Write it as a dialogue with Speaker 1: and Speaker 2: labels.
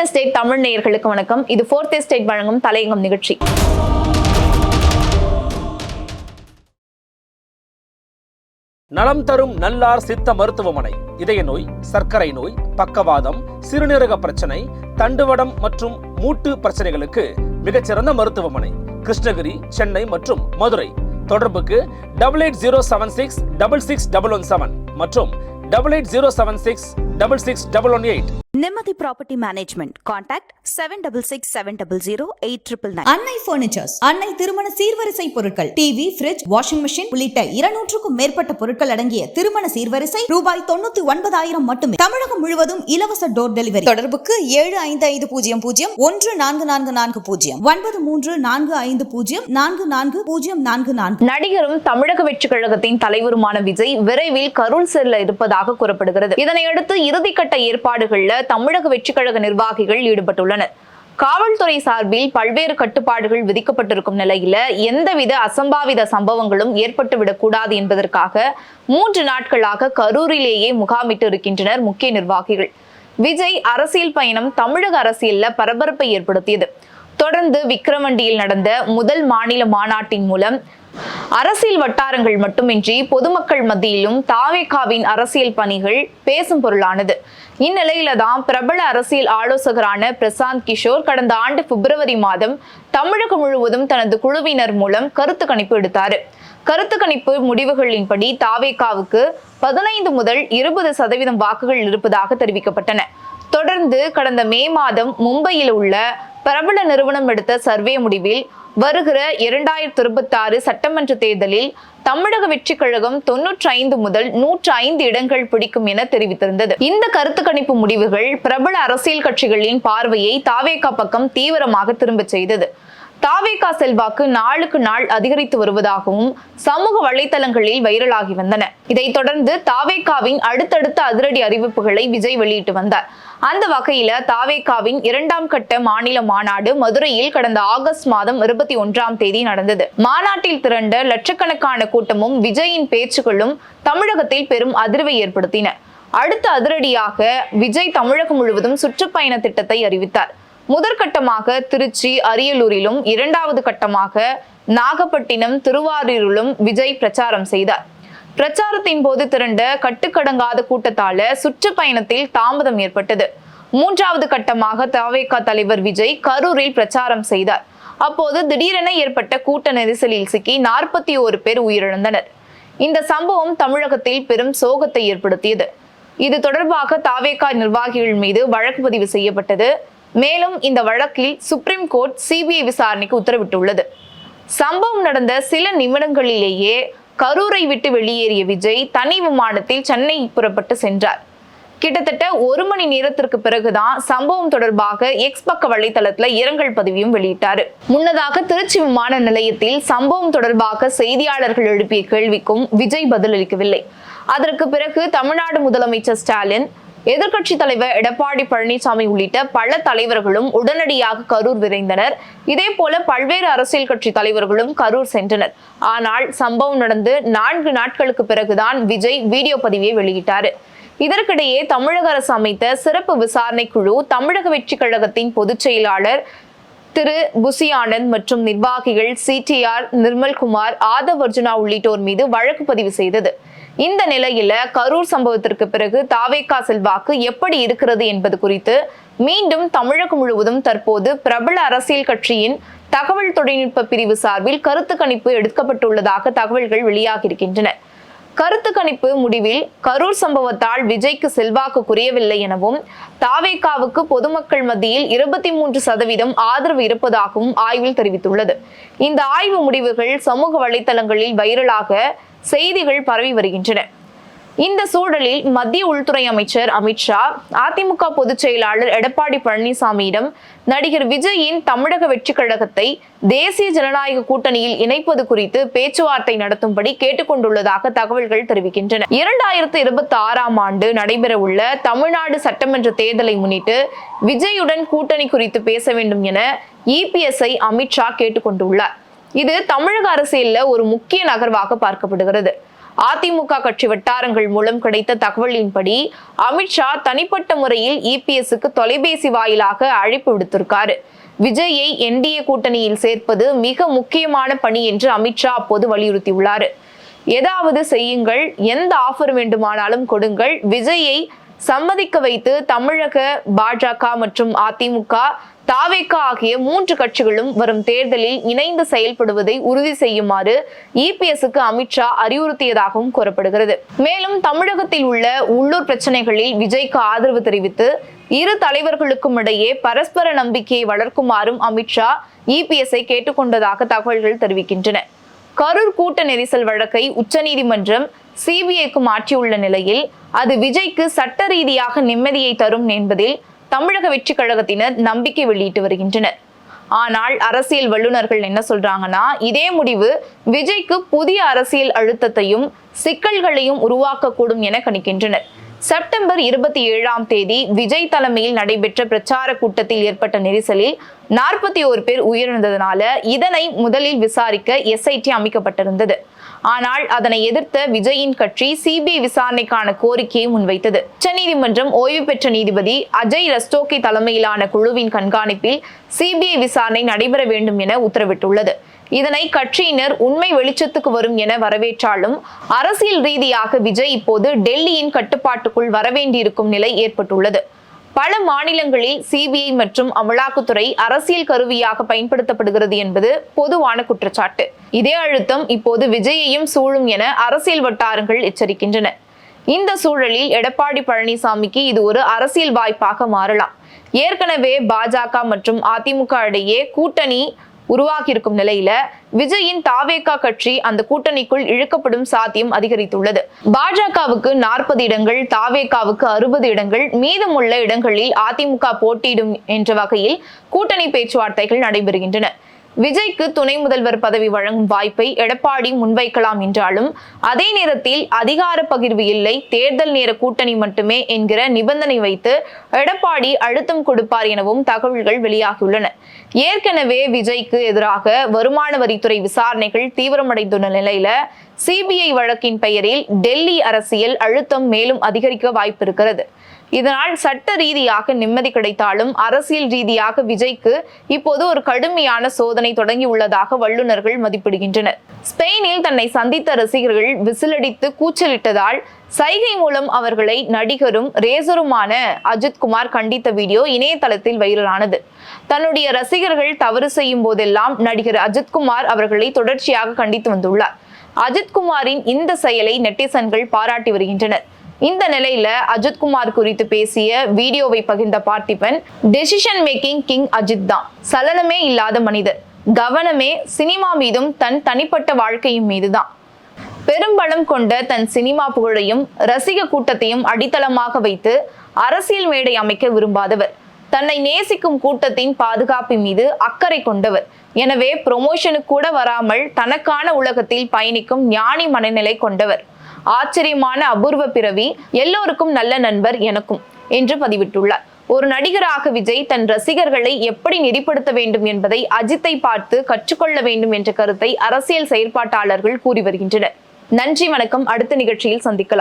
Speaker 1: Fourth estate Tamil நேயர்களுக்கு வணக்கம். இது ஃபோர்த் எஸ்டேட் வழங்கும் தலையங்கம் நிகழ்ச்சி.
Speaker 2: நலம் தரும் நல்லார் சித்த மருத்துவமனை. இதய நோய் சர்க்கரை நோய் பக்கவாதம் சிறுநீரக பிரச்சனை தண்டுவடம் மற்றும் மூட்டு பிரச்சனைகளுக்கு மிகச்சிறந்த மருத்துவமனை. கிருஷ்ணகிரி சென்னை மற்றும் மதுரை. தொடர்புக்கு double eight zero seven six double six double one seven மற்றும் double eight zero seven six double six double one eight
Speaker 3: Nimmathi property management contact seven double six seven double zero eight triple nine
Speaker 4: Annai furnitures Annai திருமண சீர்வரிசை பொருட்கள் TV fridge washing machine உள்ளிட்ட இருநூற்றுக்கும் மேற்பட்ட பொருட்கள் அடங்கிய திருமண சீர்வரிசை ரூபாய் தொண்ணூத்தி ஒன்பதாயிரம் மட்டுமே. தமிழகம் முழுவதும் இலவச டோர் டெலிவரி தொடர்புக்கு ஏழு ஐந்து ஐந்து பூஜ்ஜியம் பூஜ்ஜியம் ஒன்று நான்கு நான்கு நான்கு பூஜ்ஜியம். ஒன்பது மூன்று நான்கு ஐந்து பூஜ்ஜியம் நான்கு நான்கு பூஜ்ஜியம் நான்கு நான்கு.
Speaker 1: நடிகரும் தமிழக வெற்றிக் கழகத்தின் தலைவருமான விஜய் விரைவில் கருள் செல்ல இருப்பதாக கூறப்படுகிறது. இதனையடுத்து இறுதிக்கட்ட ஏற்பாடுகள்ல தமிழக வெற்றிக்கழக நிர்வாகிகள் ஈடுபட்டுள்ளனர். காவல்துறை சார்பில் பல்வேறு கட்டுப்பாடுகள் விதிக்கப்பட்டிருக்கும் நிலையில எந்தவித அசம்பாவித சம்பவங்களும் ஏற்பட்டுவிடக் கூடாது என்பதற்காக மூன்று நாட்களாக கரூரிலேயே முகாமிட்டு இருக்கின்றனர் முக்கிய நிர்வாகிகள். விஜய் அரசியல் பயணம் தமிழக அரசியல்ல பரபரப்பை ஏற்படுத்தியது. தொடர்ந்து விக்கிரவண்டியில் நடந்த முதல் மாநில மாநாட்டின் மூலம் அரசியல் வட்டாரங்கள் மட்டுமின்றி பொதுமக்கள் மத்தியிலும் தாவேகாவின் அரசியல் பணிகள் பேசும் பொருளானது. இந்நிலையில தான் பிரபல அரசியல் ஆலோசகரான பிரசாந்த் கிஷோர் கடந்த ஆண்டு பிப்ரவரி மாதம் தமிழகம் முழுவதும் தனது குழுவினர் மூலம் கருத்து கணிப்பு எடுத்தாரு. கருத்து கணிப்பு முடிவுகளின்படி தாவேகாவுக்கு பதினைந்து முதல் இருபது சதவீதம் வாக்குகள் இருப்பதாக தெரிவிக்கப்பட்டன. தொடர்ந்து கடந்த மே மாதம் மும்பையில் உள்ள பிரபல நிறுவனம் எடுத்த சர்வே முடிவில் வருகிற இரண்டாயிரத்தி இருபத்தி ஆறு சட்டமன்ற தேர்தலில் தமிழக வெற்றி கழகம் தொன்னூற்றி ஐந்து முதல் நூற்று ஐந்து இடங்கள் பிடிக்கும் என தெரிவித்திருந்தது. இந்த கருத்து கணிப்பு முடிவுகள் பிரபல அரசியல் கட்சிகளின் பார்வையை தாவேகா பக்கம் தீவிரமாக திரும்பச் செய்தது. தாவேகா செல்வாக்கு நாளுக்கு நாள் அதிகரித்து வருவதாகவும் சமூக வலைதளங்களில் வைரலாகி வந்தன. இதைத் தொடர்ந்து தாவேகாவின் அடுத்தடுத்த அதிரடி அறிவிப்புகளை விஜய் வெளியிட்டு வந்தார். அந்த வகையில தாவேகாவின் இரண்டாம் கட்ட மாநில மாநாடு மதுரையில் கடந்த ஆகஸ்ட் மாதம் இருபத்தி ஒன்றாம் தேதி நடந்தது. மாநாட்டில் திரண்ட லட்சக்கணக்கான கூட்டமும் விஜயின் பேச்சுக்களும் தமிழகத்தில் பெரும் அதிர்வை ஏற்படுத்தின. அடுத்த அதிரடியாக விஜய் தமிழகம் முழுவதும் சுற்றுப்பயண திட்டத்தை அறிவித்தார். முதற்கட்டமாக திருச்சி அரியலூரிலும் இரண்டாவது கட்டமாக நாகப்பட்டினம் திருவாரூரிலும் விஜய் பிரச்சாரம் செய்தார். பிரச்சாரத்தின் போது திரண்ட கட்டுக்கடங்காத கூட்டத்தால சுற்றுப்பயணத்தில் தாமதம் ஏற்பட்டது. மூன்றாவது கட்டமாக தவேகா தலைவர் விஜய் கரூரில் பிரச்சாரம் செய்தார். அப்போது திடீரென ஏற்பட்ட கூட்ட நெரிசலில் சிக்கி நாற்பத்தி ஓரு பேர் உயிரிழந்தனர். இந்த சம்பவம் தமிழகத்தில் பெரும் சோகத்தை ஏற்படுத்தியது. இது தொடர்பாக தாவேகா நிர்வாகிகள் மீது வழக்கு பதிவு செய்யப்பட்டது. மேலும் இந்த வழக்கில் சுப்ரீம் கோர்ட் சிபிஐ விசாரணைக்கு உத்தரவிட்டுள்ளது. சம்பவம் நடந்த சில நிமிடங்களிலேயே கரூரை விட்டு வெளியேறிய விஜய் தனி விமானத்தில் சென்னை புறப்பட்டு சென்றார். கிட்டத்தட்ட ஒரு மணி நேரத்திற்கு பிறகுதான் சம்பவம் தொடர்பாக எக்ஸ் பக்க வலைதளத்துல இரங்கல் பதிவையும் வெளியிட்டாரு. முன்னதாக திருச்சி விமான நிலையத்தில் சம்பவம் தொடர்பாக செய்தியாளர்கள் எழுப்பிய கேள்விக்கும் விஜய் பதிலளிக்கவில்லை. அதற்கு பிறகு தமிழ்நாடு முதலமைச்சர் ஸ்டாலின் எதிர்க்கட்சி தலைவர் எடப்பாடி பழனிசாமி உள்ளிட்ட பல தலைவர்களும் உடனடியாக கரூர் விரைந்தனர். இதே போல பல்வேறு அரசியல் கட்சி தலைவர்களும் கரூர் சென்றனர். ஆனால் சம்பவம் நடந்து நான்கு நாட்களுக்கு பிறகுதான் விஜய் வீடியோ பதிவியை வெளியிட்டார். இதற்கிடையே தமிழக அரசு அமைத்த சிறப்பு விசாரணை குழு தமிழக வெற்றி கழகத்தின் பொதுச் செயலாளர் திரு. புசி ஆனந்த் மற்றும் நிர்வாகிகள் சிடிஆர் நிர்மல்குமார் ஆதவ் அர்ஜுனா உள்ளிட்டோர் மீது வழக்கு பதிவு செய்தது. இந்த நிலையில கரூர் சம்பவத்திற்கு பிறகு தாவேகா செல்வாக்கு எப்படி இருக்கிறது என்பது குறித்து மீண்டும் தமிழகம் முழுவதும் தற்போது பிரபல அரசியல் கட்சியின் தகவல் தொழில்நுட்ப பிரிவு சார்பில் கருத்து கணிப்பு எடுக்கப்பட்டுள்ளதாக தகவல்கள் வெளியாகியிருக்கின்றன. கருத்து கணிப்பு முடிவில் கரூர் சம்பவத்தால் விஜய்க்கு செல்வாக்கு குறையவில்லை எனவும் தாவேகாவுக்கு பொதுமக்கள் மத்தியில் இருபத்தி மூன்று சதவீதம் ஆதரவு இருப்பதாகவும் ஆய்வில் தெரிவித்துள்ளது. இந்த ஆய்வு முடிவுகள் சமூக வலைதளங்களில் வைரலாக செய்திகள் பரவி வருகின்றன. இந்த சூழலில் மத்திய உள்துறை அமைச்சர் அமித்ஷா அதிமுக பொதுச் செயலாளர் எடப்பாடி பழனிசாமியிடம் நடிகர் விஜயின் தமிழக வெற்றி கழகத்தை தேசிய ஜனநாயக கூட்டணியில் இணைப்பது குறித்து பேச்சுவார்த்தை நடத்தும்படி கேட்டுக்கொண்டுள்ளதாக தகவல்கள் தெரிவிக்கின்றன. இரண்டாயிரத்து இருபத்தி ஆறாம் ஆண்டு நடைபெறவுள்ள தமிழ்நாடு சட்டமன்ற தேர்தலை முன்னிட்டு விஜயுடன் கூட்டணி குறித்து பேச வேண்டும் என இபிஎஸ்ஐ அமித்ஷா கேட்டுக்கொண்டுள்ளார். இது தமிழக அரசியல்ல ஒரு முக்கிய நகர்வாக பார்க்கப்படுகிறது. அதிமுக கட்சி வட்டாரங்கள் மூலம் கிடைத்த தகவலின்படி அமித்ஷா தனிப்பட்ட முறையில் இபிஎஸ்க்கு தொலைபேசி வாயிலாக அழைப்பு விடுத்திருக்காரு. விஜயை என்டிஏ கூட்டணியில் சேர்ப்பது மிக முக்கியமான பணி என்று அமித்ஷா அப்போது வலியுறுத்தியுள்ளார். ஏதாவது செய்யுங்கள் எந்த ஆஃபர் வேண்டுமானாலும் கொடுங்கள். விஜயை சம்மதிக்க வைத்து தமிழக பாஜக மற்றும் அதிமுக தாவேக்கா ஆகிய மூன்று கட்சிகளும் வரும் தேர்தலில் இணைந்து செயல்படுவதை உறுதி செய்யுமாறு இபிஎஸ்க்கு அமித்ஷா அறிவுறுத்தியதாகவும் கூறப்படுகிறது. மேலும் தமிழகத்தில் உள்ள உள்ளூர் பிரச்சனைகளில் விஜய்க்கு ஆதரவு தெரிவித்து இரு தலைவர்களுக்கும் இடையே பரஸ்பர நம்பிக்கையை வளர்க்குமாறும் அமித்ஷா இபிஎஸ்ஐ கேட்டுக்கொண்டதாக தகவல்கள் தெரிவிக்கின்றன. கரூர் கூட்ட நெரிசல் வழக்கை உச்சநீதிமன்றம் சிபிஐக்கு மாற்றியுள்ள நிலையில் அது விஜய்க்கு சட்ட ரீதியாக நிம்மதியை தரும் என்பதில் தமிழக வெற்றி கழகத்தினர் நம்பிக்கை வெளியிட்டு வருகின்றனர். ஆனால் அரசியல் வல்லுநர்கள் என்ன சொல்றாங்கன்னா இதே முடிவு விஜய்க்கு புதிய அரசியல் அழுத்தத்தையும் சிக்கல்களையும் உருவாக்கக்கூடும் என கணிக்கின்றனர். செப்டம்பர் இருபத்தி ஏழாம் தேதி விஜய் தலைமையில் நடைபெற்ற பிரச்சார கூட்டத்தில் ஏற்பட்ட நெரிசலில் நாற்பத்தி ஓரு பேர் உயிரிழந்ததனால இதனை முதலில் விசாரிக்க எஸ்ஐடி அமைக்கப்பட்டிருந்தது. ஆனால் அதனை எதிர்த்த விஜயின் கட்சி சிபிஐ விசாரணைக்கான கோரிக்கையை முன்வைத்தது. உச்சநீதிமன்றம் ஓய்வு பெற்ற நீதிபதி அஜய் ரஸ்டோகி தலைமையிலான குழுவின் கண்காணிப்பில் சிபிஐ விசாரணை நடைபெற வேண்டும் என உத்தரவிட்டுள்ளது. இதனை கட்சியினர் உண்மை வெளிச்சத்துக்கு வரும் என வரவேற்றாலும் அரசியல் ரீதியாக விஜய் இப்போது டெல்லியின் கட்டுப்பாட்டுக்குள் வரவேண்டியிருக்கும் நிலை ஏற்பட்டுள்ளது. பல மாநிலங்களில் சிபிஐ மற்றும் அமலாக்கத்துறை அரசியல் கருவியாக பயன்படுத்தப்படுகிறது என்பது பொதுவான குற்றச்சாட்டு. இதே அழுத்தம் இப்போது விஜயையும் சூழும் என அரசியல் வட்டாரங்கள் எச்சரிக்கின்றன. இந்த சூழலில் எடப்பாடி பழனிசாமிக்கு இது ஒரு அரசியல் வாய்ப்பாக மாறலாம். ஏற்கனவே பாஜக மற்றும் அதிமுக இடையே கூட்டணி உருவாகியிருக்கும் நிலையில விஜயின் தாவேகா கட்சி அந்த கூட்டணிக்குள் இழுக்கப்படும் சாத்தியம் அதிகரித்துள்ளது. பாஜகவுக்கு நாற்பது இடங்கள் தாவேகாவுக்கு அறுபது இடங்கள் மீதமுள்ள இடங்களில் அதிமுக போட்டியிடும் என்ற வகையில் கூட்டணி பேச்சுவார்த்தைகள் நடைபெறுகின்றன. விஜய்க்கு துணை முதல்வர் பதவி வழங்கும் வாய்ப்பை எடப்பாடி முன்வைக்கலாம் என்றாலும் அதே நேரத்தில் அதிகார பகிர்வு இல்லை தேர்தல் நேர கூட்டணி மட்டுமே என்கிற நிபந்தனை வைத்து எடப்பாடி அழுத்தம் கொடுப்பார் எனவும் தகவல்கள் வெளியாகியுள்ளன. ஏற்கனவே விஜய்க்கு எதிராக வருமான வரித்துறை விசாரணைகள் தீவிரமடைந்துள்ள நிலையில சிபிஐ வழக்கின் பெயரில் டெல்லி அரசியல் அழுத்தம் மேலும் அதிகரிக்க வாய்ப்பிருக்கிறது. இதனால் சட்ட ரீதியாக நிம்மதி கிடைத்தாலும் அரசியல் ரீதியாக விஜய்க்கு இப்போது ஒரு கடுமையான சோதனை தொடங்கியுள்ளதாக வல்லுநர்கள் மதிப்பிடுகின்றனர். ஸ்பெயினில் தன்னை சந்தித்த ரசிகர்கள் விசிலடித்து கூச்சலிட்டதால் சைகை மூலம் அவர்களை நடிகரும் ரேசருமான அஜித் குமார் கண்டித்த வீடியோ இணையதளத்தில் வைரலானது. தன்னுடைய ரசிகர்கள் தவறு செய்யும் போதெல்லாம் நடிகர் அஜித்குமார் அவர்களை தொடர்ச்சியாக கண்டித்து வந்துள்ளார். அஜித்குமாரின் இந்த செயலை நெட்டிசன்கள் பாராட்டி வருகின்றனர். இந்த நிலையில அஜித் குமார் குறித்து பேசிய வீடியோவை பகிர்ந்த Parthiban decision making king Ajith தான். சலனமே இல்லாத மனிதர். கவனமே சினிமா மீதும் தன் தனிப்பட்ட வாழ்க்கையும் மீதுதான். பெரும்பலம் கொண்ட தன் சினிமா புகழையும் ரசிக கூட்டத்தையும் அடித்தளமாக வைத்து அரசியல் மேடை அமைக்க விரும்பாதவர். தன்னை நேசிக்கும் கூட்டத்தின் பாதுகாப்பு மீது அக்கறை கொண்டவர். எனவே ப்ரொமோஷனுக்கு கூட வராமல் தனக்கான உலகத்தில் பயணிக்கும் ஞானி மனநிலை கொண்டவர். ஆச்சரியமான அபூர்வ பிறவி எல்லோருக்கும் நல்ல நண்பர் எனக்கும் என்று பதிவிட்டுள்ளார். ஒரு நடிகராக விஜய் தன் ரசிகர்களை எப்படி நெறிப்படுத்த வேண்டும் என்பதை அஜித்தை பார்த்து கற்றுக்கொள்ள வேண்டும் என்ற கருத்தை அரசியல் செயற்பாட்டாளர்கள் கூறி வருகின்றனர். நன்றி வணக்கம். அடுத்த நிகழ்ச்சியில் சந்திக்கலாம்.